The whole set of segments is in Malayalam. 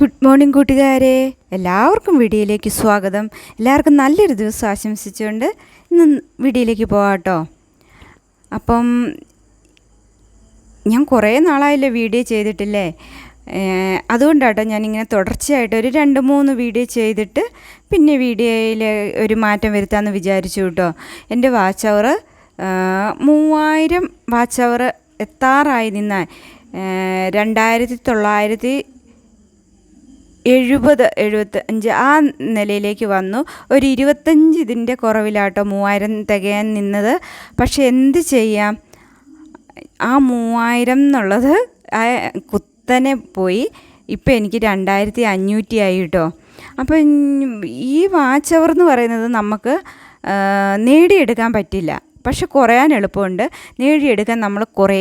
ഗുഡ് മോർണിംഗ് കൂട്ടുകാരെ. എല്ലാവർക്കും വീഡിയോയിലേക്ക് സ്വാഗതം. എല്ലാവർക്കും നല്ലൊരു ദിവസം ആശംസിച്ചുകൊണ്ട് ഇന്ന് വീഡിയോയിലേക്ക് പോകാം കേട്ടോ അപ്പം ഞാൻ കുറേ നാളായില്ലേ വീഡിയോ ചെയ്തിട്ടില്ലേ? അതുകൊണ്ടാട്ടോ ഞാനിങ്ങനെ തുടർച്ചയായിട്ട് ഒരു രണ്ട് മൂന്ന് വീഡിയോ ചെയ്തിട്ട് പിന്നെ വീഡിയോയിൽ ഒരു മാറ്റം വരുത്താമെന്ന് വിചാരിച്ചു കേട്ടോ. എന്റെ വാച്ച് അവർ മൂവായിരം വാച്ച് അവർ എത്താറായി നിന്നാൽ. രണ്ടായിരത്തി തൊള്ളായിരത്തി എഴുപത് എഴുപത്തി അഞ്ച് ആ നിലയിലേക്ക് വന്നു. ഒരു ഇരുപത്തഞ്ച് ഇതിന്റെ കുറവിലാട്ടോ മൂവായിരം തികയാൻ നിന്നത്. പക്ഷെ എന്ത് ചെയ്യാം? ആ മൂവായിരം എന്നുള്ളത് ആ കുത്തനെ പോയി. ഇപ്പം എനിക്ക് രണ്ടായിരത്തി അഞ്ഞൂറ്റി ആയി കേട്ടോ. അപ്പം ഈ വാച്ച് എന്ന് പറയുന്നത് നമുക്ക് നേടിയെടുക്കാൻ പറ്റില്ല. പക്ഷെ കുറയാൻ എളുപ്പമുണ്ട്. നേടിയെടുക്കാൻ നമ്മൾ കുറേ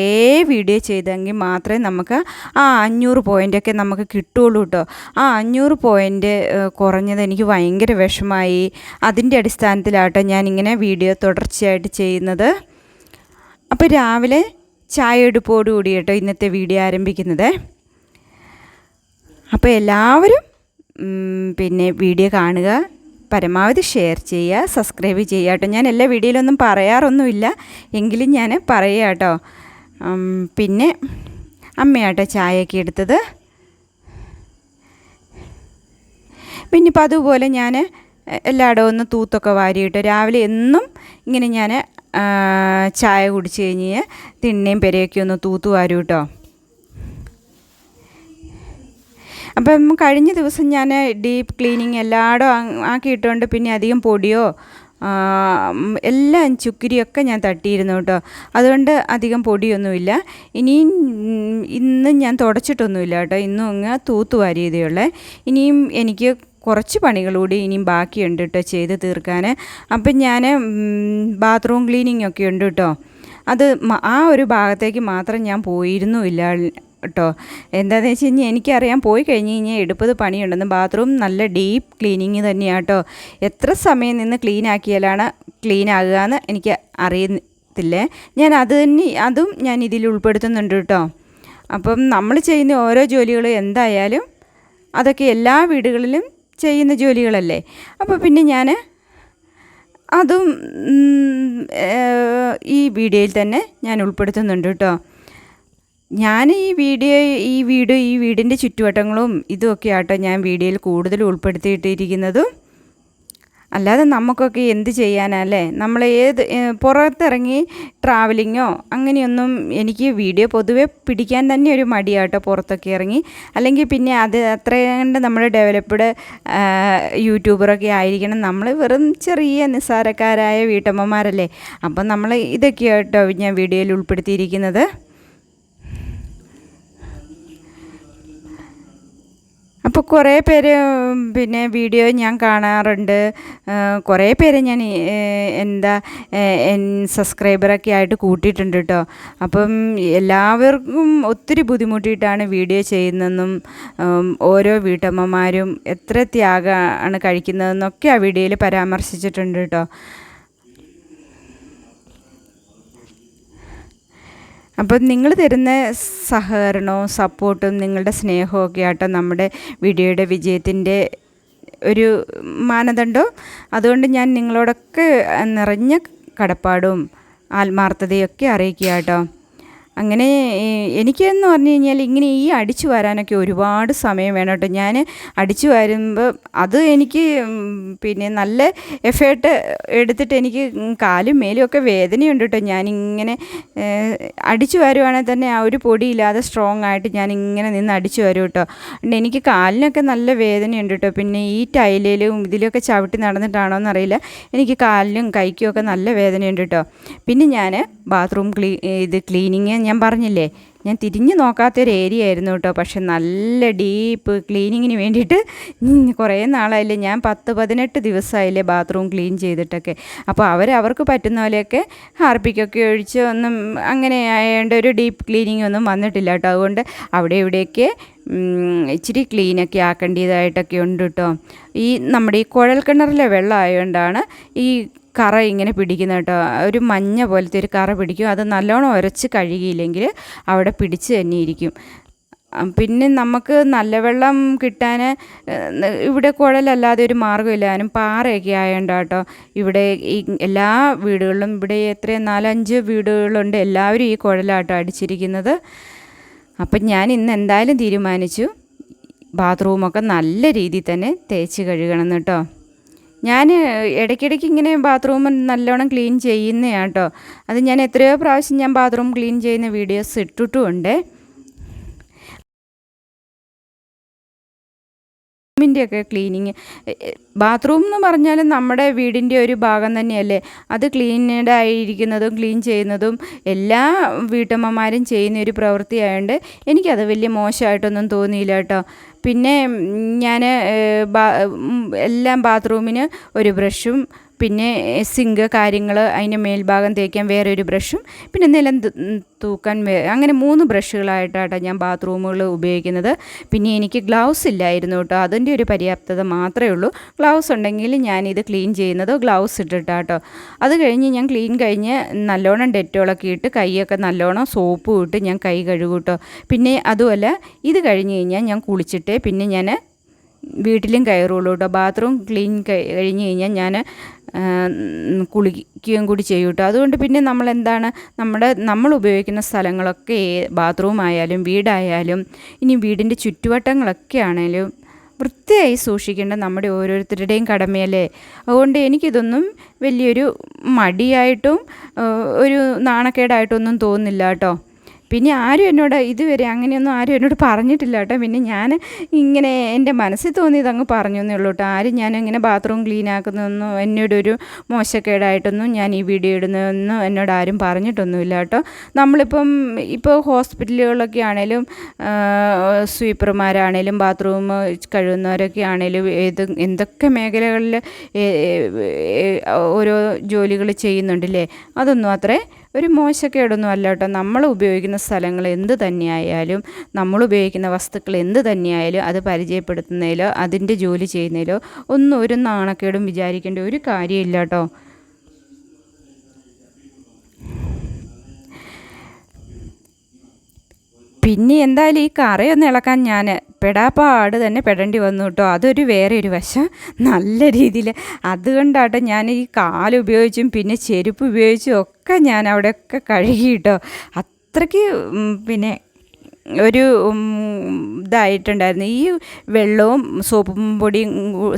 വീഡിയോ ചെയ്തെങ്കിൽ മാത്രമേ നമുക്ക് ആ അഞ്ഞൂറ് പോയിന്റൊക്കെ നമുക്ക് കിട്ടുള്ളൂ കേട്ടോ. ആ അഞ്ഞൂറ് പോയിന്റ് കുറഞ്ഞത് എനിക്ക് ഭയങ്കര വിഷമായി അതിന്റെ അടിസ്ഥാനത്തിലാട്ടോ ഞാനിങ്ങനെ വീഡിയോ തുടർച്ചയായിട്ട് ചെയ്യുന്നത്. അപ്പോൾ രാവിലെ ചായ എടുപ്പോടുകൂടി കേട്ടോ ഇന്നത്തെ വീഡിയോ ആരംഭിക്കുന്നത്. അപ്പോൾ എല്ലാവരും പിന്നെ വീഡിയോ കാണുക. പരമാവധി ഷെയർ ചെയ്യുക സബ്സ്ക്രൈബ് ചെയ്യുക കേട്ടോ. ഞാൻ എല്ലാ വീഡിയോയിലൊന്നും പറയാറൊന്നുമില്ല. എങ്കിലും ഞാൻ പറയുക കേട്ടോ. പിന്നെ അമ്മയാട്ടോ ചായയൊക്കെ എടുത്തത്. പിന്നെ ഇപ്പം അതുപോലെ ഞാൻ എല്ലായിടവും ഒന്ന് തൂത്തൊക്കെ വാരിയിട്ട് രാവിലെ എന്നും ഇങ്ങനെ ഞാൻ ചായ കുടിച്ച് കഴിഞ്ഞ് തിണ്ണയും പെരയൊക്കെ ഒന്ന് തൂത്തു വാരും കേട്ടോ. അപ്പം കഴിഞ്ഞ ദിവസം ഞാൻ ഡീപ്പ് ക്ലീനിങ് എല്ലായിടും ആക്കിയിട്ടുണ്ട്. പിന്നെ അധികം പൊടിയോ എല്ലാം ചുക്കിരിയൊക്കെ ഞാൻ തട്ടിയിരുന്നു കേട്ടോ. അതുകൊണ്ട് അധികം പൊടിയൊന്നുമില്ല. ഇനിയും ഇന്നും ഞാൻ തുടച്ചിട്ടൊന്നുമില്ല കേട്ടോ. ഇന്നും അങ്ങ് തൂത്ത് വാരിയതേ ഉള്ളേ. ഇനിയും എനിക്ക് കുറച്ച് പണികളൂടി ഇനിയും ബാക്കിയുണ്ട് കേട്ടോ ചെയ്ത് തീർക്കാൻ അപ്പം ഞാൻ ബാത്റൂം ക്ലീനിങ് ഒക്കെ ഉണ്ട് കേട്ടോ. അത് ആ ഒരു ഭാഗത്തേക്ക് മാത്രം ഞാൻ പോയിരുന്നുമില്ല. കേട്ടോ. എന്താണെന്ന് വെച്ച് കഴിഞ്ഞാൽ എനിക്കറിയാം പോയി കഴിഞ്ഞ് കഴിഞ്ഞാൽ എടുപ്പത് പണിയുണ്ടെന്ന് ബാത്റൂം നല്ല ഡീപ്പ് ക്ലീനിങ് തന്നെയാണ് കേട്ടോ. എത്ര സമയം നിന്ന് ക്ലീൻ ആക്കിയാലാണ് ക്ലീൻ ആകുക എന്ന് എനിക്ക് അറിയത്തില്ലേ. ഞാൻ അത് തന്നെ അതും ഞാൻ ഇതിൽ ഉൾപ്പെടുത്തുന്നുണ്ട് കേട്ടോ. അപ്പം നമ്മൾ ചെയ്യുന്ന ഓരോ ജോലികളും എന്തായാലും അതൊക്കെ എല്ലാ വീടുകളിലും ചെയ്യുന്ന ജോലികളല്ലേ. അപ്പോൾ പിന്നെ ഞാൻ അതും ഈ വീഡിയോയിൽ തന്നെ ഞാൻ ഉൾപ്പെടുത്തുന്നുണ്ട് കേട്ടോ. ഞാൻ ഈ വീഡിയോ ഈ വീട് ഈ വീടിന്റെ ചുറ്റുവട്ടങ്ങളും ഇതുമൊക്കെ ആട്ടോ ഞാൻ വീഡിയോയിൽ കൂടുതൽ ഉൾപ്പെടുത്തിയിട്ടിരിക്കുന്നതും. അല്ലാതെ നമുക്കൊക്കെ എന്ത് ചെയ്യാനല്ലേ? നമ്മൾ ഏത് പുറത്തിറങ്ങി ട്രാവലിങ്ങോ അങ്ങനെയൊന്നും എനിക്ക് വീഡിയോ പൊതുവെ പിടിക്കാൻ തന്നെ ഒരു മടിയാട്ടോ പുറത്തൊക്കെ ഇറങ്ങി. അല്ലെങ്കിൽ പിന്നെ അത് അത്രയും നമ്മൾ ഡെവലപ്ഡ് യൂട്യൂബറൊക്കെ ആയിരിക്കണം. നമ്മൾ വെറും ചെറിയ നിസ്സാരക്കാരായ വീട്ടമ്മമാരല്ലേ? അപ്പം നമ്മൾ ഇതൊക്കെയാട്ടോ ഞാൻ വീഡിയോയിൽ ഉൾപ്പെടുത്തിയിരിക്കുന്നത്. അപ്പോൾ കുറേ പേര് പിന്നെ വീഡിയോ ഞാൻ കാണാറുണ്ട്. കുറേ പേര് ഞാൻ എന്താ എൻ സബ്സ്ക്രൈബറൊക്കെ ആയിട്ട് കൂട്ടിയിട്ടുണ്ട് കേട്ടോ അപ്പം എല്ലാവർക്കും ഒത്തിരി ബുദ്ധിമുട്ടിയിട്ടാണ് വീഡിയോ ചെയ്യുന്നതെന്നും ഓരോ വീട്ടമ്മമാരും എത്ര ത്യാഗമാണ് കഴിക്കുന്നതെന്നൊക്കെ ആ വീഡിയോയിൽ പരാമർശിച്ചിട്ടുണ്ട് കേട്ടോ അപ്പം നിങ്ങൾ തരുന്ന സഹകരണവും സപ്പോർട്ടും നിങ്ങളുടെ സ്നേഹവും ഒക്കെ ആട്ടോ നമ്മുടെ വീഡിയോയുടെ വിജയത്തിന്റെ ഒരു മാനദണ്ഡം. അതുകൊണ്ട് ഞാൻ നിങ്ങളോടൊക്കെ നിറഞ്ഞ കടപ്പാടും ആത്മാർത്ഥതയൊക്കെ അറിയിക്കുക കേട്ടോ അങ്ങനെ എനിക്കെന്ന് പറഞ്ഞു കഴിഞ്ഞാൽ ഇങ്ങനെ ഈ അടിച്ചു വരാനൊക്കെ ഒരുപാട് സമയം വേണം കേട്ടോ. ഞാൻ അടിച്ചു വരുമ്പോൾ അത് എനിക്ക് പിന്നെ നല്ല എഫേർട്ട് എടുത്തിട്ട് എനിക്ക് കാലും മേലും ഒക്കെ വേദനയുണ്ട് കേട്ടോ. ഞാനിങ്ങനെ അടിച്ചു വരുവാണെങ്കിൽ തന്നെ ആ ഒരു പൊടിയില്ലാതെ സ്ട്രോങ് ആയിട്ട് ഞാനിങ്ങനെ നിന്ന് അടിച്ചു വരും കേട്ടോ. എനിക്ക് കാലിനൊക്കെ നല്ല വേദനയുണ്ട് കേട്ടോ. പിന്നെ ഈ ടൈലിലും ഇതിലൊക്കെ ചവിട്ടി നടന്നിട്ടാണോ എന്നറിയില്ല എനിക്ക് കാലിനും കൈക്കും ഒക്കെ നല്ല വേദനയുണ്ട് കേട്ടോ. പിന്നെ ഞാൻ ബാത്റൂം ക്ലീ ഇത് ക്ലീനിങ് ഞാൻ പറഞ്ഞില്ലേ? ഞാൻ തിരിഞ്ഞു നോക്കാത്തൊരു ഏരിയ ആയിരുന്നു കേട്ടോ. പക്ഷെ നല്ല ഡീപ്പ് ക്ലീനിങ്ങിന് വേണ്ടിയിട്ട് കുറേ നാളായില്ലേ? ഞാൻ പത്ത് പതിനെട്ട് ദിവസമായില്ലേ ബാത്റൂം ക്ലീൻ ചെയ്തിട്ടൊക്കെ. അപ്പോൾ അവർ അവർക്ക് പറ്റുന്ന പോലെയൊക്കെ ഹാർപ്പിക്കൊക്കെ ഒഴിച്ച് ഒന്നും അങ്ങനെ ആയതുകൊണ്ട് ഒരു ഡീപ്പ് ക്ലീനിങ് ഒന്നും വന്നിട്ടില്ല കേട്ടോ. അതുകൊണ്ട് അവിടെ ഇവിടെയൊക്കെ ഇച്ചിരി ക്ലീനൊക്കെ ആക്കേണ്ടതായിട്ടൊക്കെ ഉണ്ട് കേട്ടോ. ഈ നമ്മുടെ ഈ കുഴൽ കിണറിലെ വെള്ളം ആയതുകൊണ്ടാണ് ഈ കറ ഇങ്ങനെ പിടിക്കുന്ന കേട്ടോ. ഒരു മഞ്ഞ പോലത്തെ ഒരു കറ പിടിക്കും. അത് നല്ലോണം ഉരച്ച് കഴുകിയില്ലെങ്കിൽ അവിടെ പിടിച്ച് തന്നെ ഇരിക്കും. പിന്നെ നമുക്ക് നല്ല വെള്ളം കിട്ടാൻ ഇവിടെ കുഴലല്ലാതെ ഒരു മാർഗമില്ല ഞാനും പാറയൊക്കെ ആയതുകൊണ്ട് കേട്ടോ. ഇവിടെ ഈ എല്ലാ വീടുകളിലും ഇവിടെ എത്രയും നാലഞ്ച് വീടുകളുണ്ട്. എല്ലാവരും ഈ കുഴലാട്ടോ അടിച്ചിരിക്കുന്നത്. അപ്പം ഞാൻ ഇന്ന് എന്തായാലും തീരുമാനിച്ചു. ബാത്റൂമൊക്കെ നല്ല രീതിയിൽ തന്നെ തേച്ച് കഴുകണം കേട്ടോ. ഞാൻ ഇടയ്ക്കിടയ്ക്ക് ഇങ്ങനെ ബാത്റൂം നല്ലോണം ക്ലീൻ ചെയ്യുന്നതാണ് കേട്ടോ അത് ഞാൻ എത്രയോ പ്രാവശ്യം ഞാൻ ബാത്റൂം ക്ലീൻ ചെയ്യുന്ന വീഡിയോസ് ഇട്ടിട്ടുമുണ്ട്. ൊക്കെ ക്ലീനിങ് ബാത്റൂം എന്ന് പറഞ്ഞാൽ നമ്മുടെ വീടിന്റെ ഒരു ഭാഗം തന്നെയല്ലേ? അത് ക്ലീനഡ് ആയിരിക്കുന്നതും ക്ലീൻ ചെയ്യുന്നതും എല്ലാ വീട്ടമ്മമാരും ചെയ്യുന്ന ഒരു പ്രവൃത്തിയായതുകൊണ്ട് എനിക്കത് വലിയ മോശമായിട്ടൊന്നും തോന്നിയില്ല കേട്ടോ പിന്നെ ഞാൻ എല്ലാം ബാത്റൂമിന് ഒരു ബ്രഷും പിന്നെ സിങ്ക് കാര്യങ്ങൾ അതിന്റെ മേൽഭാഗം തേക്കാൻ വേറെ ഒരു ബ്രഷും പിന്നെ നിലം തൂക്കാൻ അങ്ങനെ മൂന്ന് ബ്രഷുകളായിട്ടാണ് ഞാൻ ബാത്റൂമുകൾ ഉപയോഗിക്കുന്നത്. പിന്നെ എനിക്ക് ഗ്ലൗസ് ഇല്ലായിരുന്നു കേട്ടോ അതിന്റെ ഒരു പര്യാപ്തത മാത്രമേ ഉള്ളൂ. ഗ്ലൗസ് ഉണ്ടെങ്കിൽ ഞാനിത് ക്ലീൻ ചെയ്യുന്നത് ഗ്ലൗസ് ഇട്ടിട്ടാട്ടോ. അത് കഴിഞ്ഞ് ഞാൻ ക്ലീൻ കഴിഞ്ഞ് നല്ലോണം ഡെറ്റോളൊക്കെ ഇട്ട് കൈയൊക്കെ നല്ലോണം സോപ്പ് ഇട്ട് ഞാൻ കൈ കഴുകൂട്ടോ കേട്ടോ. പിന്നെ അതുപോലെ ഇത് കഴിഞ്ഞ് കഴിഞ്ഞാൽ ഞാൻ കുളിച്ചിട്ട് പിന്നെ ഞാൻ വീട്ടിലും കയറുള്ളൂ കേട്ടോ. ബാത്റൂം ക്ലീൻ കഴിഞ്ഞ് കഴിഞ്ഞാൽ ഞാൻ കുളിക്കുകയും കൂടി ചെയ്യും കേട്ടോ. അതുകൊണ്ട് പിന്നെ നമ്മൾ എന്താണ് നമ്മുടെ നമ്മൾ ഉപയോഗിക്കുന്ന സ്ഥലങ്ങളൊക്കെ ബാത്റൂം ആയാലും വീടായാലും ഇനി വീടിന്റെ ചുറ്റുവട്ടങ്ങളൊക്കെ ആണെങ്കിലും വൃത്തിയായി സൂക്ഷിക്കേണ്ട നമ്മുടെ ഓരോരുത്തരുടെയും കടമയല്ലേ? അതുകൊണ്ട് എനിക്കിതൊന്നും വലിയൊരു മടിയായിട്ടും ഒരു നാണക്കേടായിട്ടൊന്നും തോന്നുന്നില്ല കേട്ടോ. പിന്നെ ആരും എന്നോട് ഇതുവരെ അങ്ങനെയൊന്നും ആരും എന്നോട് പറഞ്ഞിട്ടില്ല കേട്ടോ. പിന്നെ ഞാൻ ഇങ്ങനെ എന്റെ മനസ്സിൽ തോന്നിയത് അങ്ങ് പറഞ്ഞു എന്നേ ഉള്ളൂ കേട്ടോ. ആരും ഞാൻ ഇങ്ങനെ ബാത്റൂം ക്ലീൻ ആക്കുന്നതൊന്നും എന്നോടൊരു മോശക്കേടായിട്ടൊന്നും ഞാൻ ഈ വീഡിയോ ഇടുന്നതൊന്നും എന്നോട് ആരും പറഞ്ഞിട്ടൊന്നുമില്ല കേട്ടോ. നമ്മളിപ്പം ഇപ്പോൾ ഹോസ്പിറ്റലുകളൊക്കെ ആണേലും സ്വീപ്പർമാരാണേലും ബാത്റൂം കഴുകുന്നവരൊക്കെ ആണേലും ഏത് എന്തൊക്കെ മേഖലകളിൽ ഓരോ ജോലികൾ ചെയ്യുന്നുണ്ടല്ലേ? അതൊന്നും അത്രേ ഒരു മോശക്കേടൊന്നും അല്ല കേട്ടോ. നമ്മൾ ഉപയോഗിക്കുന്ന സ്ഥലങ്ങൾ എന്ത് തന്നെയായാലും നമ്മൾ ഉപയോഗിക്കുന്ന വസ്തുക്കൾ എന്ത് തന്നെയായാലും അത് പരിചയപ്പെടുത്തുന്നതിലോ അതിന്റെ ജോലി ചെയ്യുന്നതിലോ ഒന്നും ഒരു നാണക്കേടും വിചാരിക്കേണ്ട ഒരു കാര്യമില്ല കേട്ടോ. പിന്നെ എന്തായാലും ഈ കറയൊന്ന് ഇളക്കാൻ ഞാൻ പെടാപ്പാട് തന്നെ പെടേണ്ടി വന്നു കേട്ടോ. അതൊരു വേറെ ഒരു വശം. നല്ല രീതിയിൽ അതുകൊണ്ടാട്ടോ ഞാൻ ഈ കാലുപയോഗിച്ചും പിന്നെ ചെരുപ്പ് ഉപയോഗിച്ചും ഒക്കെ ഞാൻ അവിടെയൊക്കെ കഴുകി കേട്ടോ. അത്രയ്ക്ക് പിന്നെ ഒരു ഇതായിട്ടുണ്ടായിരുന്നു. ഈ വെള്ളവും സോപ്പും പൊടിയും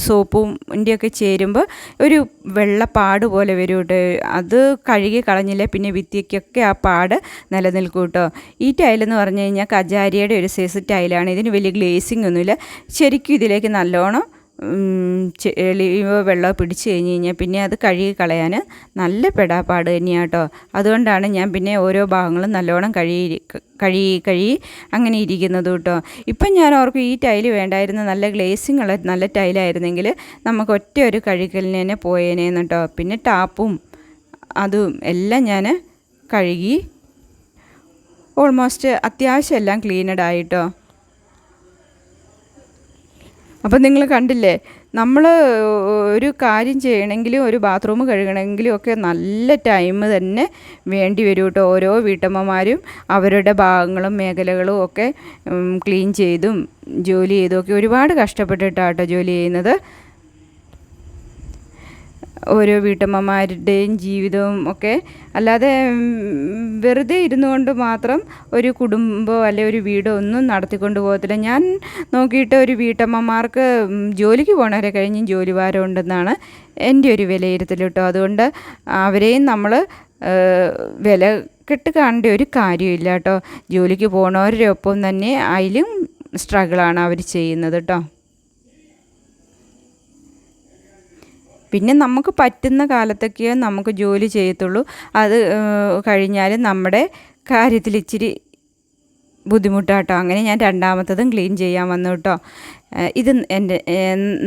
സോപ്പും ഒക്കെ ചേരുമ്പോൾ ഒരു വെള്ളപ്പാട് പോലെ വരും കേട്ടോ അത് കഴുകി കളഞ്ഞില്ല പിന്നെ ഭിത്തിക്കൊക്കെ ആ പാട് നിലനിൽക്കും കേട്ടോ ഈ ടൈലെന്ന് പറഞ്ഞു കഴിഞ്ഞാൽ കജാരിയുടെ ഒരു സൈസ് ടൈലാണ് ഇതിന് വലിയ ഗ്ലേസിംഗ് ഒന്നുമില്ല. ശരിക്കും ഇതിലേക്ക് നല്ലോണം ചെളിയോ വെള്ളമോ പിടിച്ച് കഴിഞ്ഞ് കഴിഞ്ഞാൽ പിന്നെ അത് കഴുകി കളയാൻ നല്ല പെടാപ്പാട് തന്നെയാണ് കേട്ടോ അതുകൊണ്ടാണ് ഞാൻ പിന്നെ ഓരോ ഭാഗങ്ങളും നല്ലോണം കഴുകി കഴുകി കഴുകി അങ്ങനെ ഇരിക്കുന്നത് കേട്ടോ ഇപ്പം ഞാൻ ഓർക്കും ഈ ടൈൽ വേണ്ടായിരുന്നു നല്ല ഗ്ലേസിങ് ഉള്ള നല്ല ടൈലായിരുന്നെങ്കിൽ നമുക്ക് ഒറ്റ ഒരു കഴുകലിന് തന്നെ പോയേനേന്ന് കേട്ടോ പിന്നെ ടാപ്പും അതും എല്ലാം ഞാൻ കഴുകി ഓൾമോസ്റ്റ് അത്യാവശ്യം എല്ലാം ക്ലീനഡ് ആയിട്ടോ അപ്പം നിങ്ങൾ കണ്ടില്ലേ നമ്മൾ ഒരു കാര്യം ചെയ്യണമെങ്കിലും ഒരു ബാത്റൂം കഴുകണമെങ്കിലും ഒക്കെ നല്ല ടൈം തന്നെ വേണ്ടി വരും കേട്ടോ ഓരോ വീട്ടമ്മമാരും അവരുടെ ഭാഗങ്ങളും മേഖലകളും ഒക്കെ ക്ലീൻ ചെയ്തും ജോലി ചെയ്തും ഒക്കെ ഒരുപാട് കഷ്ടപ്പെട്ടിട്ടാട്ടോ ജോലി ചെയ്യുന്നത്. ഓരോ വീട്ടമ്മമാരുടെയും ജീവിതവും ഒക്കെ. അല്ലാതെ വെറുതെ ഇരുന്നു കൊണ്ട് മാത്രം ഒരു കുടുംബമോ അല്ലെ ഒരു വീടോ ഒന്നും നടത്തിക്കൊണ്ട് പോകത്തില്ല. ഞാൻ നോക്കിയിട്ട് ഒരു വീട്ടമ്മമാർക്ക് ജോലിക്ക് പോകണവരെ കഴിഞ്ഞും ജോലി ഭാരം ഉണ്ടെന്നാണ് എന്റെ ഒരു വിലയിരുത്തൽ കേട്ടോ. അതുകൊണ്ട് അവരെയും നമ്മൾ വില കെട്ട് കാണേണ്ട ഒരു കാര്യമില്ല കേട്ടോ. ജോലിക്ക് പോകണവരുടെ ഒപ്പം തന്നെ അതിലും സ്ട്രഗിളാണ് അവർ ചെയ്യുന്നത് കേട്ടോ. പിന്നെ നമുക്ക് പറ്റുന്ന കാലത്തൊക്കെയേ നമുക്ക് ജോലി ചെയ്യത്തുള്ളൂ. അത് കഴിഞ്ഞാൽ നമ്മുടെ കാര്യത്തിൽ ഇച്ചിരി ബുദ്ധിമുട്ടാട്ടോ. അങ്ങനെ ഞാൻ രണ്ടാമത്തതും ക്ലീൻ ചെയ്യാൻ വന്നു കേട്ടോ. ഇത് എന്റെ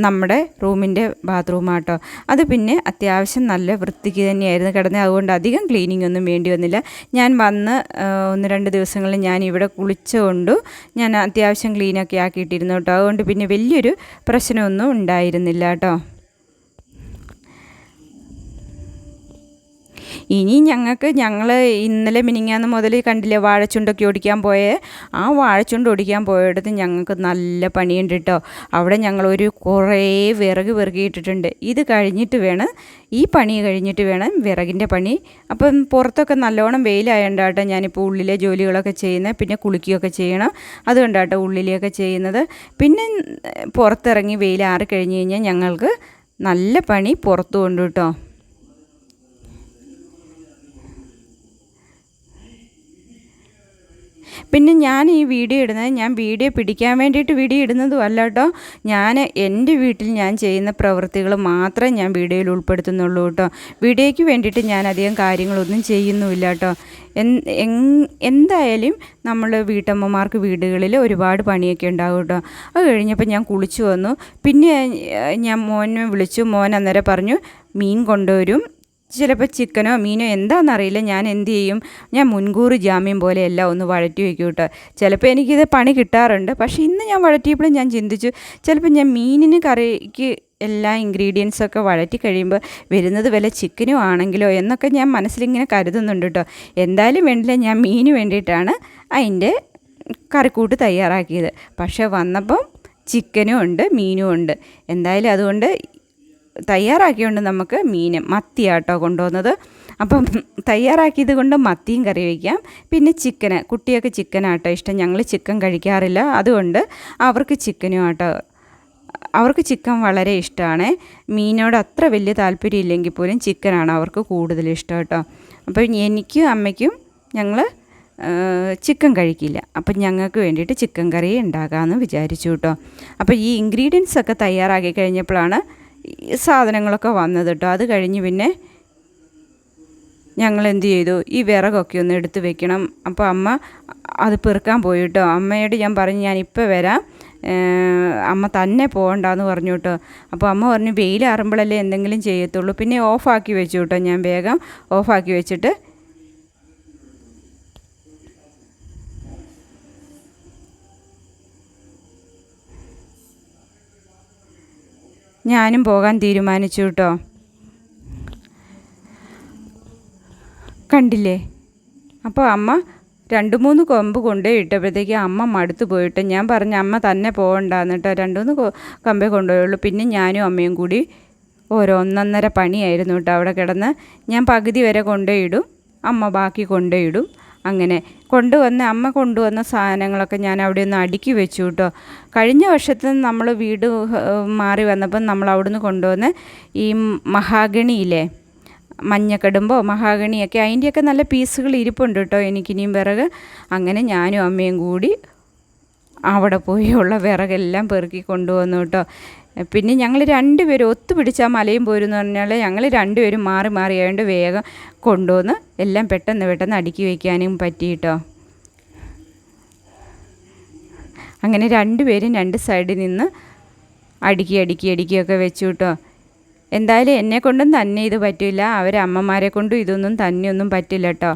നമ്മുടെ റൂമിന്റെ ബാത്റൂമാട്ടോ. അത് പിന്നെ അത്യാവശ്യം നല്ല വൃത്തിക്ക് തന്നെയായിരുന്നു കിടന്നത്. അതുകൊണ്ട് അധികം ക്ലീനിങ് ഒന്നും വേണ്ടി വന്നില്ല. ഞാൻ വന്ന് ഒന്ന് രണ്ട് ദിവസങ്ങളിൽ ഞാൻ ഇവിടെ കുളിച്ചുകൊണ്ട് ഞാൻ അത്യാവശ്യം ക്ലീനൊക്കെ ആക്കിയിട്ടിരുന്നു കേട്ടോ. അതുകൊണ്ട് പിന്നെ വലിയൊരു പ്രശ്നമൊന്നും ഉണ്ടായിരുന്നില്ല കേട്ടോ. ഇനി ഞങ്ങൾക്ക് ഞങ്ങൾ ഇന്നലെ മിനിങ്ങാന്ന് മുതൽ കണ്ടില്ലേ വാഴച്ചുണ്ടൊക്കെ ഓടിക്കാൻ പോയേ? ആ വാഴച്ചുണ്ട് ഓടിക്കാൻ പോയിടത്ത് ഞങ്ങൾക്ക് നല്ല പണിയുണ്ട് കേട്ടോ അവിടെ ഞങ്ങളൊരു കുറേ വിറക് വിറകിയിട്ടിട്ടുണ്ട് ഇത് കഴിഞ്ഞിട്ട് വേണം ഈ പണി കഴിഞ്ഞിട്ട് വേണം വിറകിന്റെ പണി. അപ്പം പുറത്തൊക്കെ നല്ലോണം വെയിലായതുകൊണ്ടാട്ടോ ഞാനിപ്പോൾ ഉള്ളിലെ ജോലികളൊക്കെ ചെയ്യുന്നത് പിന്നെ കുളിക്കുകയൊക്കെ ചെയ്യണം. അതുകൊണ്ടാട്ടോ ഉള്ളിലെയൊക്കെ ചെയ്യുന്നത്. പിന്നെ പുറത്തിറങ്ങി വെയിലാറി കഴിഞ്ഞ് കഴിഞ്ഞാൽ ഞങ്ങൾക്ക് നല്ല പണി പുറത്തു കൊണ്ടു കേട്ടോ പിന്നെ ഞാൻ ഈ വീഡിയോ ഇടുന്നത് ഞാൻ വീഡിയോ പിടിക്കാൻ വേണ്ടിയിട്ട് വീഡിയോ ഇടുന്നതും അല്ല കേട്ടോ. ഞാൻ എന്റെ വീട്ടിൽ ഞാൻ ചെയ്യുന്ന പ്രവൃത്തികൾ മാത്രമേ ഞാൻ വീഡിയോയിൽ ഉൾപ്പെടുത്തുന്നുള്ളൂ കേട്ടോ. വീഡിയോയ്ക്ക് വേണ്ടിയിട്ട് ഞാൻ അധികം കാര്യങ്ങളൊന്നും ചെയ്യുന്നുമില്ല കേട്ടോ. എന്തായാലും നമ്മൾ വീട്ടമ്മമാർക്ക് വീടുകളിൽ ഒരുപാട് പണിയൊക്കെ ഉണ്ടാകും കേട്ടോ. അത് കഴിഞ്ഞപ്പോൾ ഞാൻ കുളിച്ചു വന്നു. പിന്നെ ഞാൻ മോനെ വിളിച്ചു. മോൻ അന്നേരം പറഞ്ഞു മീൻ കൊണ്ടുവരും. ചിലപ്പോൾ ചിക്കനോ മീനോ എന്താണെന്നറിയില്ല ഞാൻ എന്ത് ചെയ്യും? ഞാൻ മുൻകൂർ ജാമ്യം പോലെ എല്ലാം ഒന്ന് വഴറ്റി വയ്ക്കും കേട്ടോ. ചിലപ്പോൾ എനിക്കിത് പണി കിട്ടാറുണ്ട്. പക്ഷേ ഇന്ന് ഞാൻ വഴറ്റിയപ്പോഴും ഞാൻ ചിന്തിച്ചു ചിലപ്പോൾ ഞാൻ മീനിന് കറിക്ക് എല്ലാ ഇൻഗ്രീഡിയൻസൊക്കെ വഴറ്റി കഴിയുമ്പോൾ വരുന്നത് വല്ല ചിക്കനും ആണെങ്കിലോ എന്നൊക്കെ ഞാൻ മനസ്സിലിങ്ങനെ കരുതുന്നുണ്ട് കേട്ടോ. എന്തായാലും വേണ്ടില്ല ഞാൻ മീന് വേണ്ടിയിട്ടാണ് അതിന്റെ കറിക്കൂട്ട് തയ്യാറാക്കിയത്. പക്ഷേ വന്നപ്പം ചിക്കനും ഉണ്ട് മീനും ഉണ്ട്. എന്തായാലും അതുകൊണ്ട് തയ്യാറാക്കിയോണ്ട് നമുക്ക് മീൻ മത്തിയാട്ടോ കൊണ്ടുവന്നത്. അപ്പം തയ്യാറാക്കിയത് കൊണ്ട് മത്തിയും കറി വയ്ക്കാം പിന്നെ ചിക്കന് കുട്ടിയൊക്കെ ചിക്കനാട്ടോ ഇഷ്ടം. ഞങ്ങൾ ചിക്കൻ കഴിക്കാറില്ല. അതുകൊണ്ട് അവർക്ക് ചിക്കനും ആട്ടോ അവർക്ക് ചിക്കൻ വളരെ ഇഷ്ടമാണ് മീനോട് അത്ര വലിയ താല്പര്യം ഇല്ലെങ്കിൽ പോലും ചിക്കനാണ് അവർക്ക് കൂടുതൽ ഇഷ്ടം കേട്ടോ. അപ്പോൾ എനിക്കും അമ്മയ്ക്കും ഞങ്ങൾ ചിക്കൻ കഴിക്കില്ല. അപ്പം ഞങ്ങൾക്ക് വേണ്ടിയിട്ട് ചിക്കൻ കറി ഉണ്ടാക്കാമെന്ന് വിചാരിച്ചു കേട്ടോ. അപ്പോൾ ഈ ഇൻഗ്രീഡിയൻസ് ഒക്കെ തയ്യാറാക്കി കഴിഞ്ഞപ്പോഴാണ് സാധനങ്ങളൊക്കെ വന്നത് കേട്ടോ അത് കഴിഞ്ഞ് പിന്നെ ഞങ്ങൾ എന്തു ചെയ്തു ഈ വിറകൊക്കെ ഒന്ന് എടുത്ത് വെക്കണം. അപ്പോൾ അമ്മ അത് പെറുക്കാൻ പോയി കേട്ടോ അമ്മയോട് ഞാൻ പറഞ്ഞു ഞാൻ ഇപ്പോൾ വരാം അമ്മ തന്നെ പോകണ്ടെന്ന് പറഞ്ഞു കേട്ടോ അപ്പോൾ അമ്മ പറഞ്ഞു വെയിലാറുമ്പോഴല്ലേ എന്തെങ്കിലും ചെയ്യത്തുള്ളൂ. പിന്നെ ഓഫാക്കി വെച്ചു കേട്ടോ ഞാൻ വേഗം ഓഫാക്കി വെച്ചിട്ട് ഞാനും പോകാൻ തീരുമാനിച്ചു കേട്ടോ കണ്ടില്ലേ? അപ്പോൾ അമ്മ രണ്ട് മൂന്ന് കൊമ്പ് കൊണ്ടേ ഇട്ടപ്പോഴത്തേക്ക് അമ്മ മടുത്തു പോയിട്ട് ഞാൻ പറഞ്ഞ അമ്മ തന്നെ പോകണ്ടെന്ന് കേട്ടോ രണ്ട് മൂന്ന് കമ്പേ കൊണ്ടുപോയുള്ളൂ. പിന്നെ ഞാനും അമ്മയും കൂടി ഓരോ ഒന്നൊന്നര പണിയായിരുന്നു കേട്ടോ അവിടെ കിടന്ന്. ഞാൻ പകുതി വരെ കൊണ്ടുപോയിടും അമ്മ ബാക്കി കൊണ്ടുപോയിടും അങ്ങനെ കൊണ്ടുവന്ന അമ്മ കൊണ്ടുവന്ന സാധനങ്ങളൊക്കെ ഞാൻ അവിടെ ഒന്ന് അടുക്കി വെച്ചു കേട്ടോ. കഴിഞ്ഞ വർഷത്തെ നമ്മൾ വീട് മാറി വന്നപ്പം നമ്മൾ അവിടുന്ന് കൊണ്ടുവന്ന് ഈ മഹാഗണിയില്ലേ മഞ്ഞക്കടുമ്പോ മഹാഗണിയൊക്കെ. അതിന്റെയൊക്കെ നല്ല പീസുകൾ ഇരിപ്പുണ്ട് കേട്ടോ എനിക്കിനിയും വിറക്. അങ്ങനെ ഞാനും അമ്മയും കൂടി അവിടെ പോയുള്ള വിറകെല്ലാം പെറുക്കി കൊണ്ടുവന്നു കേട്ടോ. പിന്നെ ഞങ്ങൾ രണ്ടുപേരും ഒത്തുപിടിച്ച് ആ മലയും പോരുമെന്ന് പറഞ്ഞാൽ ഞങ്ങൾ രണ്ടുപേരും മാറി മാറി ആയതുകൊണ്ട് വേഗം കൊണ്ടുവന്ന് എല്ലാം പെട്ടെന്ന് പെട്ടെന്ന് അടുക്കി വയ്ക്കാനും പറ്റി കേട്ടോ അങ്ങനെ രണ്ടുപേരും രണ്ട് സൈഡിൽ നിന്ന് അടുക്കി അടുക്കി അടുക്കിയൊക്കെ വെച്ചു കേട്ടോ എന്തായാലും എന്നെ കൊണ്ടും തന്നെ ഇത് പറ്റില്ല. അവരമ്മമാരെ കൊണ്ടും ഇതൊന്നും തന്നെയൊന്നും പറ്റില്ല കേട്ടോ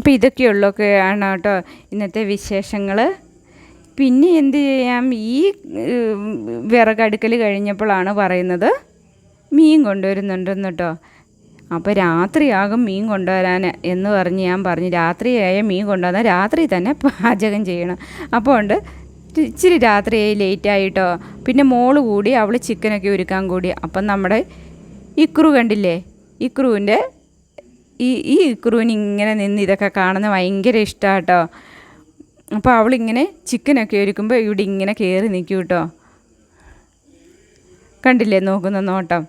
അപ്പോൾ ഇതൊക്കെയുള്ളൊക്കെയാണ് കേട്ടോ ഇന്നത്തെ വിശേഷങ്ങൾ. പിന്നെ എന്ത് ചെയ്യാം? ഈ വിറകടുക്കൽ കഴിഞ്ഞപ്പോഴാണ് പറയുന്നത് മീൻ കൊണ്ടുവരുന്നുണ്ടെന്ന് കേട്ടോ. അപ്പോൾ രാത്രിയാകും മീൻ കൊണ്ടുവരാൻ എന്ന് പറഞ്ഞ് ഞാൻ പറഞ്ഞു. രാത്രിയായ മീൻ കൊണ്ടുവന്നാൽ രാത്രി തന്നെ പാചകം ചെയ്യണം. അപ്പോൾ ഉണ്ട്. ഇച്ചിരി രാത്രിയായി ലേറ്റായിട്ടോ പിന്നെ മോൾ കൂടി അവൾ ചിക്കനൊക്കെ ഒരുക്കാൻ കൂടി. അപ്പം നമ്മുടെ ഇക്രു കണ്ടില്ലേ? ഇക്രുവിന്റെ ഈ ഈ ഇക്രുവിന് ഇങ്ങനെ നിന്ന് ഇതൊക്കെ കാണുന്ന ഭയങ്കര ഇഷ്ടമാണ് കേട്ടോ അപ്പോൾ അവളിങ്ങനെ ചിക്കനൊക്കെ ഒരുക്കുമ്പോൾ ഇവിടെ ഇങ്ങനെ കയറി നിൽക്കും കേട്ടോ കണ്ടില്ലേ നോക്കുന്ന നോട്ടം?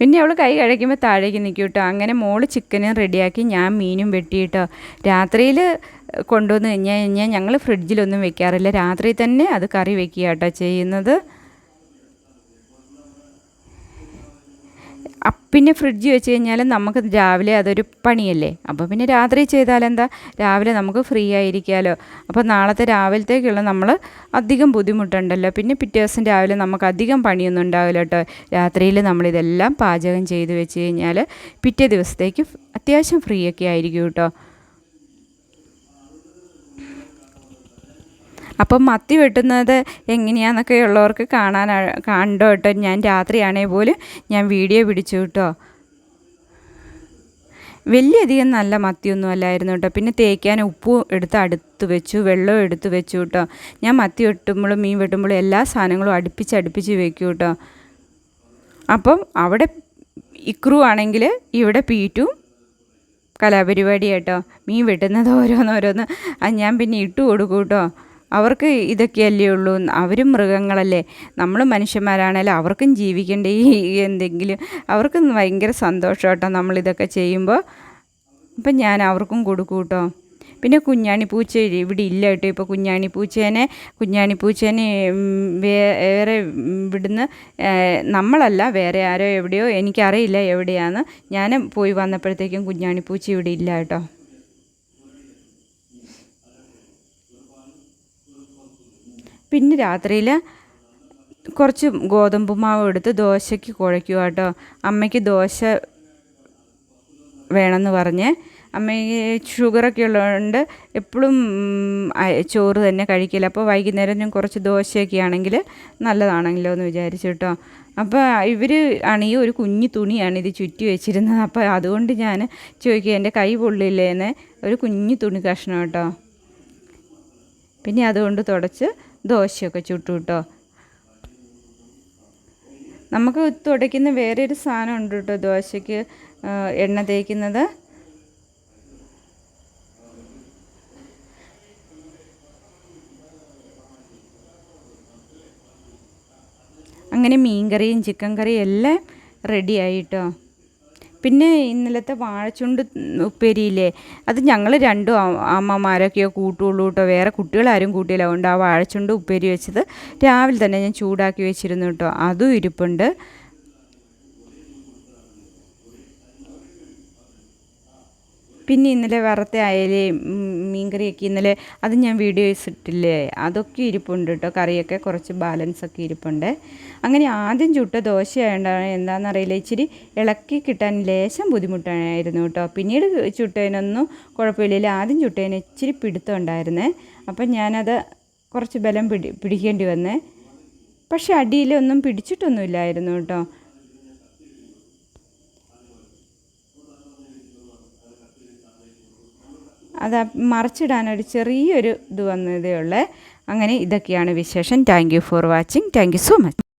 പിന്നെ അവൾ കൈ കഴിക്കുമ്പോൾ താഴേക്ക് നിൽക്കും കേട്ടോ അങ്ങനെ മോൾ ചിക്കനും റെഡിയാക്കി ഞാൻ മീനും വെട്ടി വെട്ടിയിട്ടോ രാത്രിയിൽ കൊണ്ടുവന്ന് കഴിഞ്ഞാൽ കഴിഞ്ഞാൽ ഞങ്ങൾ ഫ്രിഡ്ജിലൊന്നും വെക്കാറില്ല. രാത്രി തന്നെ അത് കറി വെക്കുക കേട്ടോ ചെയ്യുന്നത് പിന്നെ ഫ്രിഡ്ജ് വെച്ച് കഴിഞ്ഞാൽ നമുക്ക് രാവിലെ അതൊരു പണിയല്ലേ? അപ്പോൾ പിന്നെ രാത്രി ചെയ്താലെന്താ? രാവിലെ നമുക്ക് ഫ്രീ ആയിരിക്കാമല്ലോ അപ്പോൾ നാളത്തെ രാവിലത്തേക്കുള്ള നമ്മൾ അധികം ബുദ്ധിമുട്ടുണ്ടല്ലോ. പിന്നെ പിറ്റേ ദിവസം രാവിലെ നമുക്ക് അധികം പണിയൊന്നും ഉണ്ടാവില്ല കേട്ടോ. രാത്രിയിൽ നമ്മളിതെല്ലാം പാചകം ചെയ്ത് വെച്ച് കഴിഞ്ഞാൽ പിറ്റേ ദിവസത്തേക്ക് അത്യാവശ്യം ഫ്രീ ഒക്കെ ആയിരിക്കും കേട്ടോ. അപ്പം മത്തി വെട്ടുന്നത് എങ്ങനെയാണെന്നൊക്കെ ഉള്ളവർക്ക് കാണാൻ കണ്ടോ കേട്ടോ ഞാൻ രാത്രിയാണെങ്കിൽ പോലും ഞാൻ വീഡിയോ പിടിച്ചു കേട്ടോ വലിയധികം നല്ല മത്തിയൊന്നും അല്ലായിരുന്നു കേട്ടോ പിന്നെ തേക്കാൻ ഉപ്പും എടുത്ത് അടുത്ത് വെച്ചു വെള്ളവും എടുത്ത് വെച്ചു കേട്ടോ ഞാൻ മത്തി വെട്ടുമ്പോഴും മീൻ വെട്ടുമ്പോഴും എല്ലാ സാധനങ്ങളും അടുപ്പിച്ച് അടുപ്പിച്ച് വെക്കും കേട്ടോ അപ്പം അവിടെ ഇക്രു ആണെങ്കിൽ ഇവിടെ പീറ്റും കലാപരിപാടി കേട്ടോ മീൻ വെട്ടുന്നത് ഓരോന്നോരോന്ന് ഞാൻ പിന്നെ ഇട്ട് കൊടുക്കും കേട്ടോ അവർക്ക് ഇതൊക്കെയല്ലേ ഉള്ളൂ. അവരും മൃഗങ്ങളല്ലേ. നമ്മൾ മനുഷ്യന്മാരാണേലും അവർക്കും ജീവിക്കേണ്ട എന്തെങ്കിലും അവർക്ക് ഭയങ്കര സന്തോഷം കേട്ടോ നമ്മളിതൊക്കെ ചെയ്യുമ്പോൾ. അപ്പം ഞാൻ അവർക്കും കൊടുക്കും കേട്ടോ. പിന്നെ കുഞ്ഞാണി പൂച്ച ഇവിടെ ഇല്ല കേട്ടോ. ഇപ്പോൾ കുഞ്ഞാണി പൂച്ചേനെ കുഞ്ഞാണി പൂച്ചേനെ വേറെ ഇവിടുന്ന് നമ്മളല്ല വേറെ ആരോ എവിടെയോ എനിക്കറിയില്ല എവിടെയാണ് ഞാൻ പോയി വന്നപ്പോഴത്തേക്കും കുഞ്ഞാണി പൂച്ച ഇവിടെ ഇല്ല കേട്ടോ. പിന്നെ രാത്രിയിൽ കുറച്ച് ഗോതമ്പ് മാവ് എടുത്ത് ദോശയ്ക്ക് കുഴയ്ക്കുക കേട്ടോ. അമ്മയ്ക്ക് ദോശ വേണമെന്ന് പറഞ്ഞ്. അമ്മയ്ക്ക് ഷുഗറൊക്കെ ഉള്ളതുകൊണ്ട് എപ്പോഴും ചോറ് തന്നെ കഴിക്കില്ല. അപ്പോൾ വൈകുന്നേരം ഞാൻ കുറച്ച് ദോശയൊക്കെ ആണെങ്കിൽ നല്ലതാണെങ്കിലോ എന്ന് വിചാരിച്ചു കേട്ടോ. അപ്പോൾ ഇവർ ആണെങ്കിൽ ഒരു കുഞ്ഞു തുണിയാണ് ഇത് ചുറ്റി വെച്ചിരുന്നത്. അപ്പോൾ അതുകൊണ്ട് ഞാൻ ചോദിക്കുക എന്റെ കൈ പൊള്ളില്ലേന്ന്? ഒരു കുഞ്ഞു തുണി കഷ്ണം കേട്ടോ. പിന്നെ അതുകൊണ്ട് തുടച്ച് ദോശയൊക്കെ ചുട്ടു കേട്ടോ നമുക്ക് തുടയ്ക്കുന്ന വേറെ ഒരു സാധനം ഉണ്ട് കേട്ടോ ദോശയ്ക്ക് എണ്ണ തേക്കുന്നത്. അങ്ങനെ മീൻ കറിയും ചിക്കൻ കറിയും എല്ലാം റെഡി ആയിട്ടോ. പിന്നെ ഇന്നലത്തെ വാഴച്ചുണ്ട് ഉപ്പേരിയില്ലേ അത് ഞങ്ങൾ രണ്ടും അമ്മമാരൊക്കെയോ കൂട്ടുള്ളൂ കേട്ടോ. വേറെ കുട്ടികളാരും കൂട്ടിയില്ല. അതുകൊണ്ട് ആ വാഴച്ചുണ്ട് ഉപ്പേരി വെച്ചത് രാവിലെ തന്നെ ഞാൻ ചൂടാക്കി വെച്ചിരുന്നു കേട്ടോ. അതും ഇരിപ്പുണ്ട്. പിന്നെ ഇന്നലെ വറുത്ത അയലയും മീൻകറിയൊക്കെ ഇന്നലെ അത് ഞാൻ വീഡിയോസ് ഇട്ടില്ലേ അതൊക്കെ ഇരിപ്പുണ്ട് കേട്ടോ. കറിയൊക്കെ കുറച്ച് ബാലൻസ് ഒക്കെ ഇരിപ്പുണ്ട്. അങ്ങനെ ആദ്യം ചുട്ട ദോശയായതുകൊണ്ടാണ് എന്താണെന്നറിയില്ല ഇച്ചിരി ഇളക്കി കിട്ടാൻ ലേശം ബുദ്ധിമുട്ടായിരുന്നു കേട്ടോ. പിന്നീട് ചുട്ടതിനൊന്നും കുഴപ്പമില്ല ആദ്യം ചുട്ടതിന് ഇച്ചിരി പിടുത്തം ഉണ്ടായിരുന്നേ. അപ്പം ഞാനത് കുറച്ച് ബലം പിടി പിടിക്കേണ്ടി വന്നേ. പക്ഷേ അടിയിലൊന്നും പിടിച്ചിട്ടൊന്നുമില്ലായിരുന്നു കേട്ടോ. അത് മറിച്ചിടാനൊരു ചെറിയൊരു ഇത് വന്നതേ ഉള്ളേ. അങ്ങനെ ഇതൊക്കെയാണ് വിശേഷം. Thank you for watching thank you so much